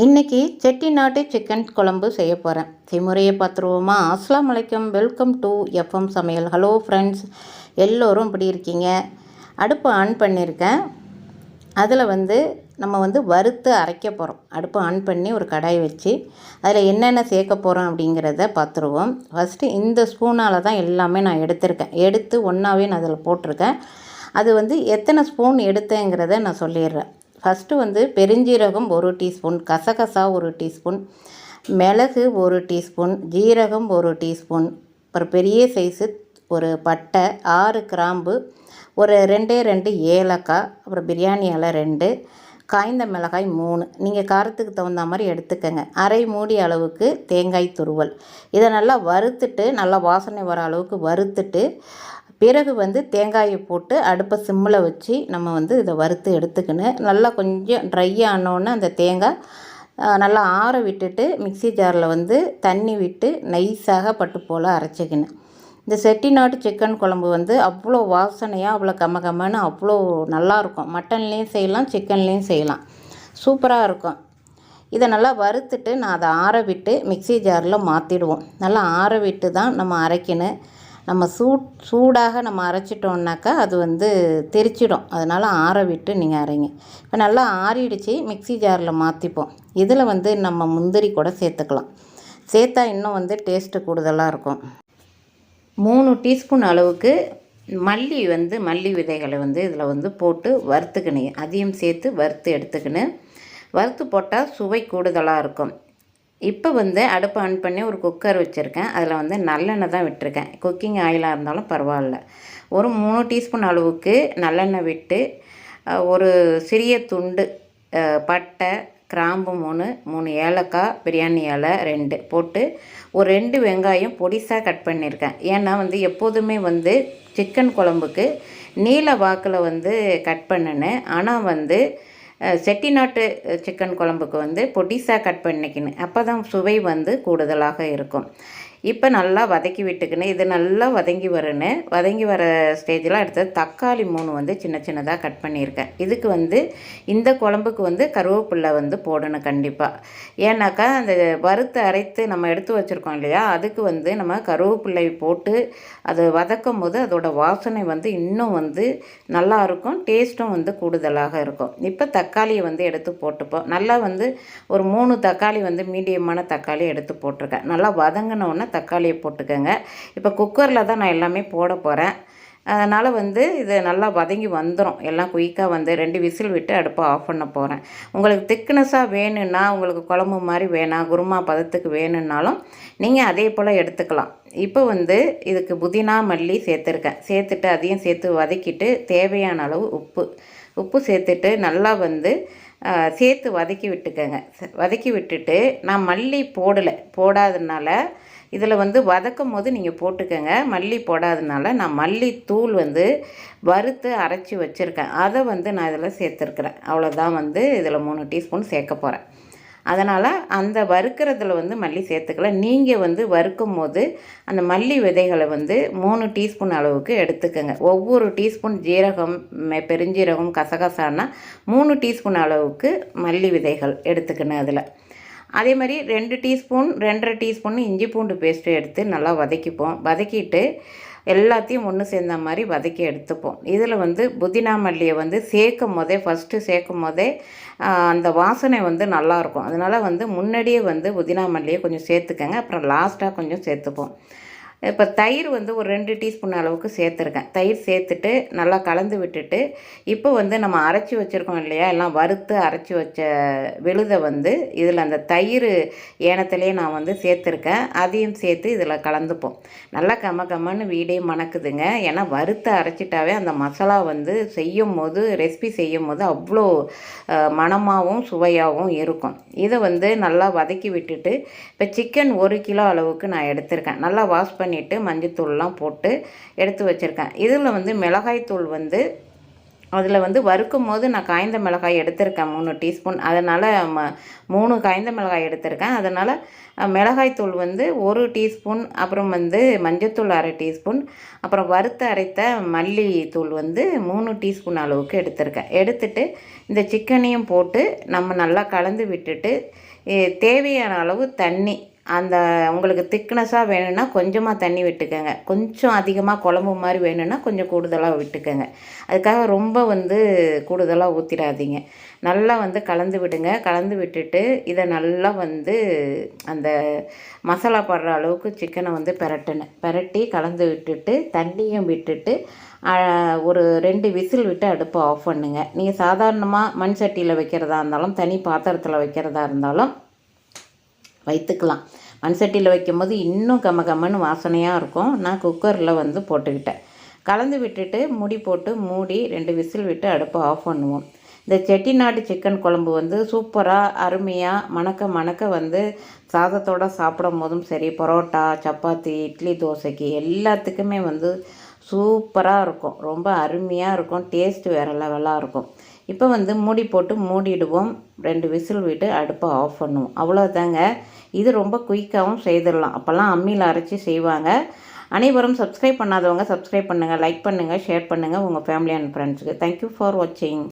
இன்றைக்கி செட்டிநாட்டு சிக்கன் குழம்பு செய்ய போகிறேன் செய்முறையை பார்த்துருவோமா? அஸ்லாம் வலைக்கம் வெல்கம் டு எஃப்எம் சமையல். ஹலோ ஃப்ரெண்ட்ஸ் எல்லோரும் இப்படி இருக்கீங்க? அடுப்பு ஆன் பண்ணியிருக்கேன். அதில் வந்து நம்ம வந்து வறுத்து அரைக்க போகிறோம் அடுப்பு ஆன் பண்ணி ஒரு கடாய் வச்சு அதில் என்னென்ன சேர்க்க போகிறோம் அப்படிங்கிறத பார்த்துருவோம். ஃபஸ்ட்டு இந்த ஸ்பூனால் தான் எல்லாமே நான் எடுத்திருக்கேன். எடுத்து ஒன்றாவே நான் அதில் போட்டிருக்கேன். அது வந்து எத்தனை ஸ்பூன் எடுத்தேங்கிறத நான் சொல்லிடுறேன். ஃபஸ்ட்டு வந்து பெருஞ்சீரகம் ஒரு டீஸ்பூன் கசகசா ஒரு டீஸ்பூன் மிளகு ஒரு டீஸ்பூன் ஜீரகம் ஒரு டீஸ்பூன் அப்புறம் பெரிய சைஸு ஒரு பட்டை ஆறு கிராம்பு ஒரு ரெண்டே ரெண்டு ஏலக்காய் அப்புறம் பிரியாணி இலை ரெண்டு காய்ந்த மிளகாய் மூணு. நீங்கள் காரத்துக்கு தகுந்த மாதிரி எடுத்துக்கோங்க. அரை மூடி அளவுக்கு தேங்காய் துருவல். இதை நல்லா வறுத்துட்டு நல்லா வாசனை வர அளவுக்கு வறுத்துட்டு பிறகு வந்து தேங்காயை போட்டு அடுப்பை சிம்மில் வச்சு நம்ம வந்து இதை வறுத்து எடுத்துக்கணும் நல்லா கொஞ்சம் ட்ரை ஆனோடனே அந்த தேங்காய் நல்லா ஆற விட்டுட்டு மிக்சி ஜாரில் வந்து தண்ணி விட்டு நைஸாக பட்டு போல் அரைச்சிக்கணும் இந்த செட்டிநாட்டு சிக்கன் குழம்பு வந்து அவ்வளோ வாசனையாக அவ்வளோ கம்ம கம்மன்னு அவ்வளோ நல்லாயிருக்கும் மட்டன்லேயும் செய்யலாம் சிக்கன்லேயும் செய்யலாம். சூப்பராக இருக்கும். இதை நல்லா வறுத்துட்டு நான் அதை ஆற விட்டு மிக்சி ஜாரில் மாற்றிடுவோம் நல்லா ஆற விட்டு தான் நம்ம அரைக்கணும் நம்ம சூட் சூடாக நம்ம அரைச்சிட்டோம்னாக்கா அது வந்து தெரிச்சிடும். அதனால் ஆற விட்டு நீங்கள் அரைங்க. இப்போ நல்லா ஆறிடுச்சு மிக்சி ஜாரில் மாற்றிப்போம் இதில் வந்து நம்ம முந்திரி கூட சேர்த்துக்கலாம். சேர்த்தா இன்னும் வந்து டேஸ்ட்டு கூடுதலாக இருக்கும். மூணு டீஸ்பூன் அளவுக்கு மல்லி வந்து மல்லி விதைகளை வந்து இதில் வந்து போட்டு வறுத்துக்கணும். அதையும் சேர்த்து வறுத்து எடுத்துக்கணும். வறுத்து போட்டால் சுவை கூடுதலாக இருக்கும். இப்போ வந்து அடுப்பு ஆன் பண்ணி ஒரு குக்கர் வச்சுருக்கேன். அதில் வந்து நல்லெண்ணெய் தான் விட்டுருக்கேன். குக்கிங் ஆயிலாக இருந்தாலும் பரவாயில்ல. ஒரு மூணு டீஸ்பூன் அளவுக்கு நல்லெண்ணெய் விட்டு ஒரு சிறிய துண்டு பட்டை கிராம்பு மூணு மூணு ஏலக்காய் பிரியாணி இலை ரெண்டு போட்டு ஒரு ரெண்டு வெங்காயம் பொடிசாக கட் பண்ணியிருக்கேன். ஏன்னா வந்து எப்போதுமே வந்து சிக்கன் குழம்புக்கு நீல வாக்கில் வந்து கட் பண்ணினேன். ஆனால் வந்து செட்டிநாட்டு சிக்கன் குழம்புக்கு வந்து பொடிசாக கட் பண்ணிக்கணும் அப்போ தான் சுவை வந்து கூடுதலாக இருக்கும். இப்போ நல்லா வதக்கி விட்டுக்கணும் இது நல்லா வதங்கி வரணும் வதங்கி வர ஸ்டேஜில் அடுத்தது தக்காளி மூணு வந்து சின்ன சின்னதாக கட் பண்ணியிருக்கேன். இதுக்கு வந்து இந்த குழம்புக்கு வந்து கருவேப்பில்லை வந்து போடணும் கண்டிப்பாக ஏன்னாக்கா அந்த வறுத்து அரைத்து நம்ம எடுத்து வச்சுருக்கோம் இல்லையா அதுக்கு வந்து நம்ம கருவேப்பிள்ளை போட்டு அது வதக்கும் போது அதோடய வாசனை வந்து இன்னும் வந்து நல்லாயிருக்கும் டேஸ்ட்டும் வந்து கூடுதலாக இருக்கும். இப்போ தக்காளியை வந்து எடுத்து போட்டுப்போம். நல்லா வந்து ஒரு மூணு தக்காளி வந்து மீடியமான தக்காளி எடுத்து போட்டிருக்கேன். நல்லா வதங்கினோன்னே தக்காளியை போட்டுக்கோங்க. இப்போ குக்கரில் தான் நான் எல்லாமே போட போகிறேன் அதனால் வந்து இது நல்லா வதங்கி வந்துடும் எல்லாம் குயிக்காக வந்து ரெண்டு விசில் விட்டு அடுப்பை ஆஃப் பண்ண போகிறேன் உங்களுக்கு திக்னஸாக வேணும்னா உங்களுக்கு குழம்பு மாதிரி வேணாம் குருமா பதத்துக்கு வேணும்னாலும் நீங்கள் அதே போல் எடுத்துக்கலாம். இப்போ வந்து இதுக்கு புதினா மல்லி சேர்த்துருக்கேன். சேர்த்துட்டு அதையும் சேர்த்து வதக்கிட்டு தேவையான அளவு உப்பு. உப்பு சேர்த்துட்டு நல்லா வந்து சேர்த்து வதக்கி விட்டுக்கோங்க. வதக்கி விட்டுட்டு நான் மல்லி போடலை. போடாதனால இதில் வந்து வதக்கும் போது நீங்கள் போட்டுக்கோங்க. மல்லி போடாதனால நான் மல்லி தூள் வந்து வறுத்து அரைச்சி வச்சுருக்கேன். அதை வந்து நான் இதில் சேர்த்துருக்குறேன். அவ்வளோதான் வந்து இதில் மூணு டீஸ்பூன் சேர்க்க போகிறேன் அதனால் அந்த வறுக்கிறதுல வந்து மல்லி சேர்த்துக்கல. நீங்கள் வந்து வறுக்கும் போது அந்த மல்லி விதைகளை வந்து மூணு டீஸ்பூன் அளவுக்கு எடுத்துக்கோங்க. ஒவ்வொரு டீஸ்பூன் ஜீரகம் பெருஞ்சீரகம் கசகசானா மூணு டீஸ்பூன் அளவுக்கு மல்லி விதைகள் எடுத்துக்கணும் அதில். அதே மாதிரி ரெண்டு டீஸ்பூன் ரெண்டரை டீஸ்பூன் இஞ்சி பூண்டு பேஸ்ட்டு எடுத்து நல்லா வதக்கிப்போம். வதக்கிட்டு எல்லாத்தையும் ஒன்று சேர்ந்த மாதிரி வதக்கி எடுத்துப்போம். இதில் வந்து புதினா மல்லியை வந்து சேர்க்கும் போதே ஃபஸ்ட்டு சேர்க்கும் போதே அந்த வாசனை வந்து நல்லாயிருக்கும் அதனால் வந்து முன்னாடியே வந்து புதினா மல்லியை கொஞ்சம் சேர்த்துக்கங்க. அப்புறம் லாஸ்ட்டாக கொஞ்சம் சேர்த்துப்போம். இப்போ தயிர் வந்து ஒரு ரெண்டு டீஸ்பூன் அளவுக்கு சேர்த்துருக்கேன். தயிர் சேர்த்துட்டு நல்லா கலந்து விட்டுட்டு இப்போ வந்து நம்ம அரைச்சி வச்சுருக்கோம் இல்லையா? எல்லாம் வறுத்து அரைச்சி வச்ச விழுதை வந்து இதில் அந்த தயிர் ஏனத்துலேயே நான் வந்து சேர்த்துருக்கேன். அதையும் சேர்த்து இதில் கலந்துப்போம். நல்லா கம கம்மன்னு வீடே மணக்குதுங்க. ஏன்னா வறுத்து அரைச்சிட்டாவே அந்த மசாலா வந்து செய்யும் போது ரெசிபி செய்யும் போது அவ்வளோ மணமாகவும் சுவையாகவும் இருக்கும். இதை வந்து நல்லா வதக்கி விட்டுட்டு இப்போ சிக்கன் ஒரு கிலோ அளவுக்கு நான் எடுத்திருக்கேன். நல்லா வாஷ் பண்ணி பண்ணிவிட்டு மஞ்சத்தூள்லாம் போட்டு எடுத்து வச்சுருக்கேன். இதில் வந்து மிளகாய்த்தூள் வந்து அதில் வந்து வறுக்கும் போது நான் காய்ந்த மிளகாய் எடுத்திருக்கேன் மூணு டீஸ்பூன். அதனால் ம மூணு காய்ந்த மிளகாய் எடுத்திருக்கேன். அதனால் மிளகாய்த்தூள் வந்து ஒரு டீஸ்பூன் அப்புறம் வந்து மஞ்சத்தூள் அரை டீஸ்பூன் அப்புறம் வறுத்து அரைத்த மல்லித்தூள் வந்து மூணு டீஸ்பூன் அளவுக்கு எடுத்திருக்கேன். எடுத்துட்டு இந்த சிக்கனையும் போட்டு நம்ம நல்லா கலந்து விட்டுட்டு தேவையான அளவு தண்ணி அந்த உங்களுக்கு திக்னஸாக வேணும்னா கொஞ்சமாக தண்ணி விட்டுக்கோங்க. கொஞ்சம் அதிகமாக குழம்பு மாதிரி வேணும்னா கொஞ்சம் கூடுதலாக விட்டுக்கோங்க. அதுக்காக ரொம்ப வந்து கூடுதலாக ஊற்றிடாதீங்க நல்லா வந்து கலந்து விடுங்க. கலந்து விட்டுட்டு இதை நல்லா வந்து அந்த மசாலா படுற அளவுக்கு சிக்கனை வந்து பெரட்டணும். பெரட்டி கலந்து விட்டுட்டு தண்ணியும் விட்டுட்டு ஒரு ரெண்டு விசில் விட்டு அடுப்பை ஆஃப் பண்ணுங்கள் நீங்கள் சாதாரணமாக மண் சட்டியில் வைக்கிறதா இருந்தாலும் தனி பாத்திரத்தில் வைக்கிறதா இருந்தாலும் வைத்துக்கலாம். மண்சட்டியில் வைக்கும்போது இன்னும் கம கமன்னு வாசனையாக இருக்கும். நான் குக்கரில் வந்து போட்டுக்கிட்டேன். கலந்து விட்டுட்டு மூடி போட்டு மூடி ரெண்டு விசில் விட்டு அடுப்பை ஆஃப் பண்ணுவோம். இந்த செட்டிநாடு சிக்கன் குழம்பு வந்து சூப்பராக அருமையாக மணக்க மணக்க வந்து சாதத்தோடு சாப்பிடும் போதும் சரி பரோட்டா சப்பாத்தி இட்லி தோசைக்கு எல்லாத்துக்குமே வந்து சூப்பராக இருக்கும். ரொம்ப அருமையாக இருக்கும். டேஸ்ட் வேறு லெவலாக இருக்கும். இப்போ வந்து மூடி போட்டு மூடிடுவோம். ரெண்டு விசில் விட்டு அடுப்பை ஆஃப் பண்ணுவோம். அவ்வளோதாங்க இது ரொம்ப குயிக்காகவும் செய்திடலாம். அப்போல்லாம் அம்மியில் அரைச்சி செய்வாங்க. அனைவரும் சப்ஸ்கிரைப் பண்ணாதவங்க சப்ஸ்கிரைப் பண்ணுங்கள் லைக் பண்ணுங்கள் ஷேர் பண்ணுங்கள் உங்கள் ஃபேமிலி அண்ட் ஃப்ரெண்ட்ஸுக்கு தேங்க்யூ ஃபார் வாட்சிங்